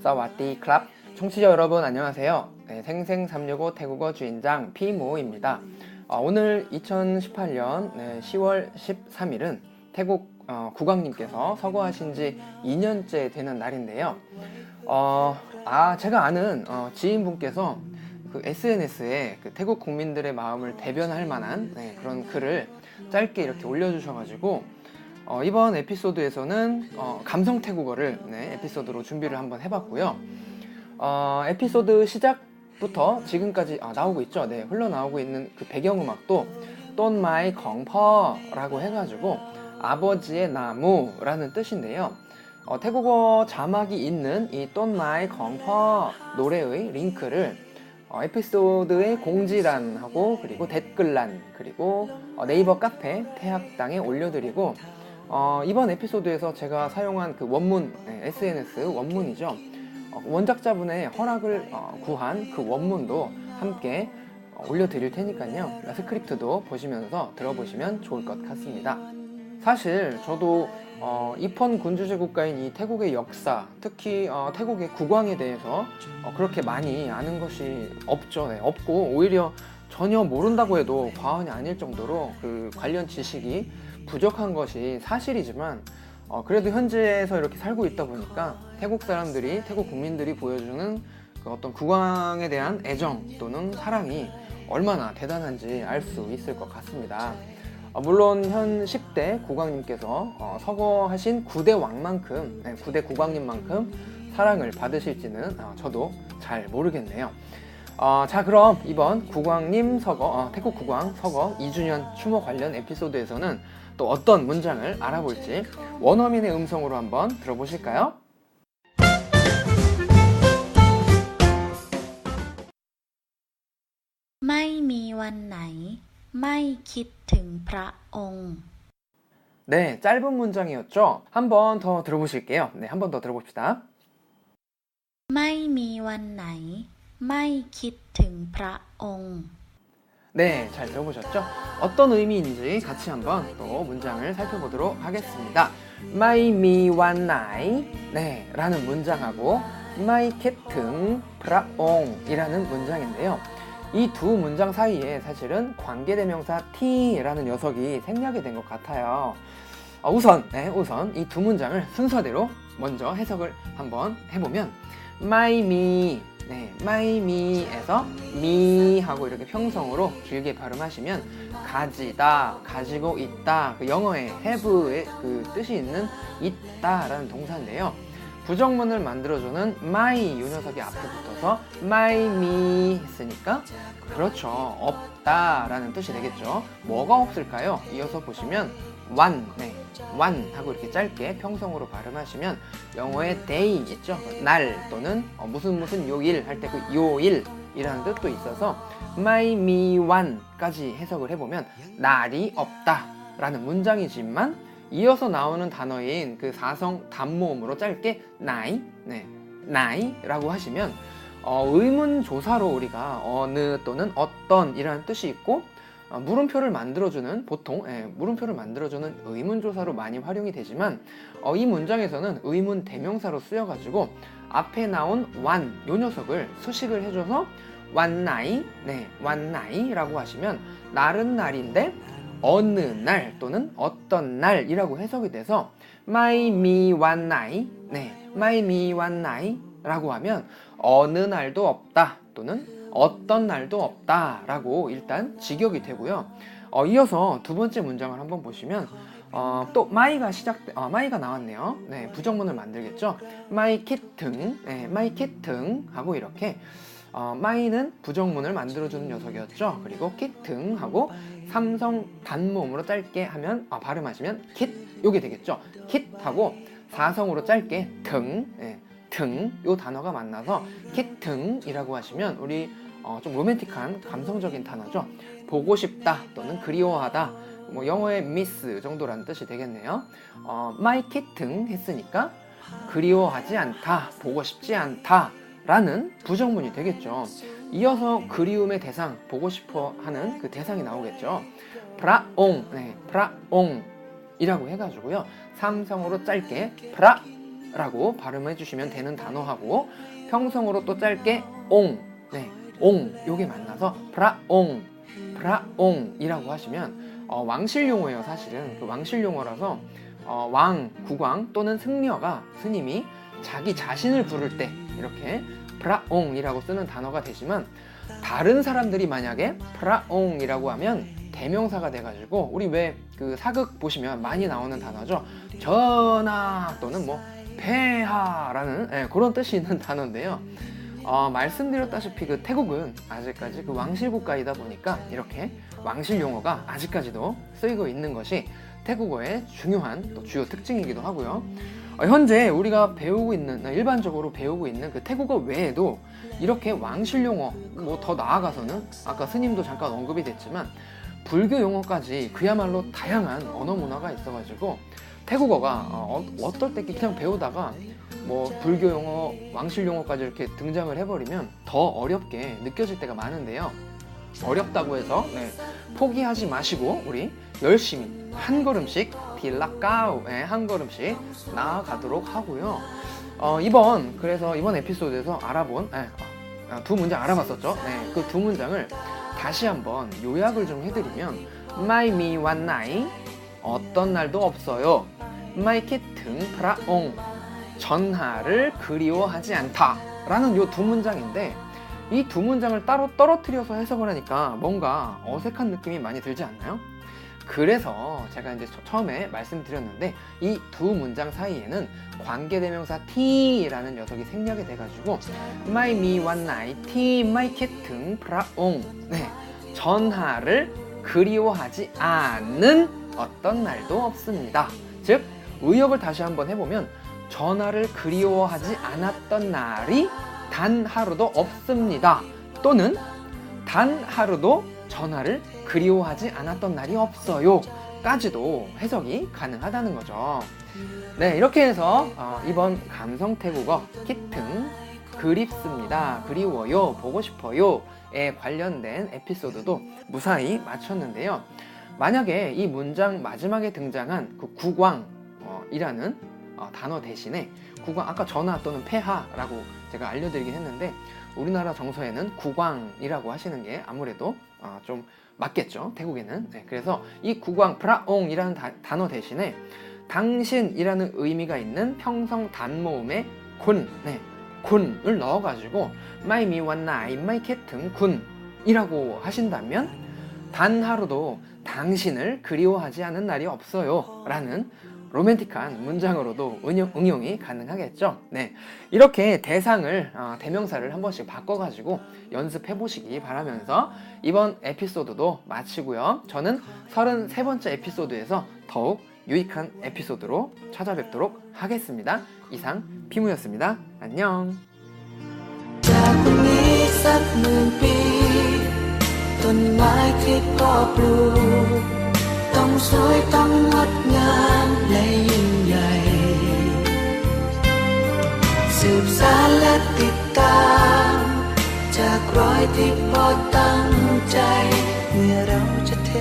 사와디 클럽 청취자 여러분 안녕하세요. 네, 생생 365 태국어 주인장 피모입니다. 어, 오늘 2018년 10월 13일은 태국 어, 국왕님께서 서거하신 지 2년째 되는 날인데요. 어, 아 제가 아는 어, 지인분께서 그 SNS에 그 태국 국민들의 마음을 대변할 만한 네, 그런 글을 짧게 이렇게 올려주셔가지고 어, 이번 에피소드에서는 어, 감성 태국어를 네, 에피소드로 준비를 한번 해봤고요. 어, 에피소드 시작부터 지금까지 아, 나오고 있죠. 네, 흘러나오고 있는 그 배경음악도 돈 마이 컹퍼라고 해가지고 아버지의 나무라는 뜻인데요. 어, 태국어 자막이 있는 이돈 마이 컹퍼 노래의 링크를 어, 에피소드의 공지란하고 그리고 댓글란 그리고 어, 네이버 카페 태학당에 올려드리고 어, 이번 에피소드에서 제가 사용한 그 원문 네, SNS 원문이죠. 어, 원작자분의 허락을 어, 구한 그 원문도 함께 어, 올려드릴 테니까요. 스크립트도 보시면서 들어보시면 좋을 것 같습니다. 사실 저도 어, 이펀 군주제 국가인 이 태국의 역사, 특히 어, 태국의 국왕에 대해서 어, 그렇게 많이 아는 것이 없죠. 네, 없고 오히려 전혀 모른다고 해도 과언이 아닐 정도로 그 관련 지식이 부족한 것이 사실이지만 어, 그래도 현지에서 이렇게 살고 있다 보니까 태국 사람들이 태국 국민들이 보여주는 그 어떤 국왕에 대한 애정 또는 사랑이 얼마나 대단한지 알 수 있을 것 같습니다. 어, 물론 현 10대 국왕님께서 어, 서거하신 9대 왕만큼, 네, 9대 국왕님만큼 사랑을 받으실지는 어, 저도 잘 모르겠네요. 어, 자 그럼 이번 국왕님 서거, 어, 태국 국왕 서거 2주년 추모 관련 에피소드에서는 또 어떤 문장을 알아볼지 원어민의 음성으로 한번 들어보실까요? 네, 짧은 문장이었죠? 한번 더 들어보실게요. 네, 한번 더 들어봅시다. 마이미완나이 마이키등프라옹 네, 잘 들어보셨죠? 어떤 의미인지 같이 한번 또 문장을 살펴보도록 하겠습니다. My me one night, 네, 라는 문장하고 My 캣등 프라옹이라는 문장인데요. 이 두 문장 사이에 사실은 관계대명사 t라는 녀석이 생략이 된 것 같아요. 어, 우선, 네, 우선 이 두 문장을 순서대로 먼저 해석을 한번 해보면 my me, 네, me에서 me 하고 이렇게 평성으로 길게 발음하시면 가지다, 가지고 있다, 그 영어의 have의 그 뜻이 있는 있다라는 동사인데요. 부정문을 만들어주는 my 이 녀석이 앞에 붙어서 my me 했으니까 그렇죠 없다라는 뜻이 되겠죠. 뭐가 없을까요? 이어서 보시면 one, 네, one 하고 이렇게 짧게 평성으로 발음하시면 영어의 day 있죠? 날 또는 어, 무슨 무슨 요일 할 때 그 요일 이라는 뜻도 있어서 my me one까지 해석을 해보면 날이 없다 라는 문장이지만 이어서 나오는 단어인 그 사성 단모음으로 짧게 나이, 네, 나이라고 하시면 어, 의문 조사로 우리가 어느 또는 어떤 이라는 뜻이 있고 어, 물음표를 만들어주는 보통 예, 물음표를 만들어주는 의문조사로 많이 활용이 되지만 어, 이 문장에서는 의문 대명사로 쓰여가지고 앞에 나온 완 요 녀석을 수식을 해줘서 완나이 네 완나이라고 하시면 날은 날인데 어느 날 또는 어떤 날이라고 해석이 돼서 my me 완나이 네 my me 완나이라고 하면 어느 날도 없다 또는 어떤 날도 없다라고 일단 직역이 되고요. 어, 이어서 두 번째 문장을 한번 보시면 어, 또 마이가 시작 어, 마이가 나왔네요. 네, 부정문을 만들겠죠. 마이 키튼, 네, 마이 키튼 하고 이렇게 어, 마이는 부정문을 만들어주는 녀석이었죠. 그리고 키튼 하고 삼성 단모음으로 짧게 하면 아, 발음하시면 킷 요게 되겠죠. 킷 하고 사성으로 짧게 등, 네, 등 요 단어가 만나서 키등이라고 하시면 우리 어, 좀 로맨틱한 감성적인 단어죠. 보고 싶다 또는 그리워하다. 뭐 영어의 miss 정도라는 뜻이 되겠네요. 어, my kitten 했으니까 그리워하지 않다, 보고 싶지 않다 라는 부정문이 되겠죠. 이어서 그리움의 대상, 보고 싶어 하는 그 대상이 나오겠죠. 프라옹, 네, 프라옹 이라고 해가지고요. 삼성으로 짧게 프라 라고 발음해 주시면 되는 단어하고 평성으로 또 짧게 옹, 네, 옹. 요게 만나서 브라옹, 브라옹이라고 하시면 어, 왕실 용어예요 사실은. 그 왕실 용어라서 어, 왕, 국왕 또는 승려가 스님이 자기 자신을 부를 때 이렇게 브라옹이라고 쓰는 단어가 되지만 다른 사람들이 만약에 브라옹이라고 하면 대명사가 돼가지고 우리 왜 그 사극 보시면 많이 나오는 단어죠. 전하 또는 뭐 폐하라는 예, 그런 뜻이 있는 단어인데요 어, 말씀드렸다시피 그 태국은 아직까지 그 왕실 국가이다 보니까 이렇게 왕실 용어가 아직까지도 쓰이고 있는 것이 태국어의 중요한 또 주요 특징이기도 하고요. 어, 현재 우리가 배우고 있는 일반적으로 배우고 있는 그 태국어 외에도 이렇게 왕실 용어 뭐 더 나아가서는 아까 스님도 잠깐 언급이 됐지만 불교 용어까지 그야말로 다양한 언어 문화가 있어가지고 태국어가 어, 어떨 때 그냥 배우다가 뭐 불교 용어, 왕실 용어까지 이렇게 등장을 해버리면 더 어렵게 느껴질 때가 많은데요. 어렵다고 해서 네, 포기하지 마시고 우리 열심히 한 걸음씩 빌라까우에 한 걸음씩 나아가도록 하고요. 어, 이번 그래서 이번 에피소드에서 알아본 네, 어, 두 문장 알아봤었죠. 네, 그 두 문장을 다시 한번 요약을 좀 해드리면 마이 미 완 나이 어떤 날도 없어요. 마이 키튼 프라옹 전하를 그리워하지 않다라는 요 두 문장인데 이 두 문장을 따로 떨어뜨려서 해석을 하니까 뭔가 어색한 느낌이 많이 들지 않나요? 그래서 제가 이제 처음에 말씀드렸는데 이 두 문장 사이에는 관계대명사 t라는 녀석이 생략이 돼가지고 my me one night my cat 등 프라옹 네 전하를 그리워하지 않는 어떤 날도 없습니다. 즉 의역을 다시 한번 해보면 전화를 그리워하지 않았던 날이 단 하루도 없습니다. 또는 단 하루도 전화를 그리워하지 않았던 날이 없어요. 까지도 해석이 가능하다는 거죠. 네, 이렇게 해서 어, 이번 감성 태국어 키튼 그립습니다. 그리워요. 보고 싶어요에 관련된 에피소드도 무사히 마쳤는데요. 만약에 이 문장 마지막에 등장한 그 국왕이라는 어, 단어 대신에 국왕 아까 전하 또는 폐하라고 제가 알려드리긴 했는데 우리나라 정서에는 국왕이라고 하시는 게 아무래도 어, 좀 맞겠죠? 태국에는. 네, 그래서 이 국왕 프라옹이라는 다- 단어 대신에 당신이라는 의미가 있는 평성 단모음의 군, 네, 군을 넣어가지고 마이 미완 나이 마이 캣등 군이라고 하신다면 단 하루도 당신을 그리워하지 않은 날이 없어요. 라는 로맨틱한 문장으로도 응용, 응용이 가능하겠죠. 네. 이렇게 대상을, 어, 대명사를 한 번씩 바꿔가지고 연습해 보시기 바라면서 이번 에피소드도 마치고요. 저는 33번째 에피소드에서 더욱 유익한 에피소드로 찾아뵙도록 하겠습니다. 이상 피무였습니다. 안녕. จากวันนี้สักหมื่นปี ต้นไม้ที่พ่อปลูก ต้องสวยต้องงดงามและยิ่งใหญ่ สืบสานและติดตาม จากรอยที่พ่อตั้งใจ เมื่อเราจะเท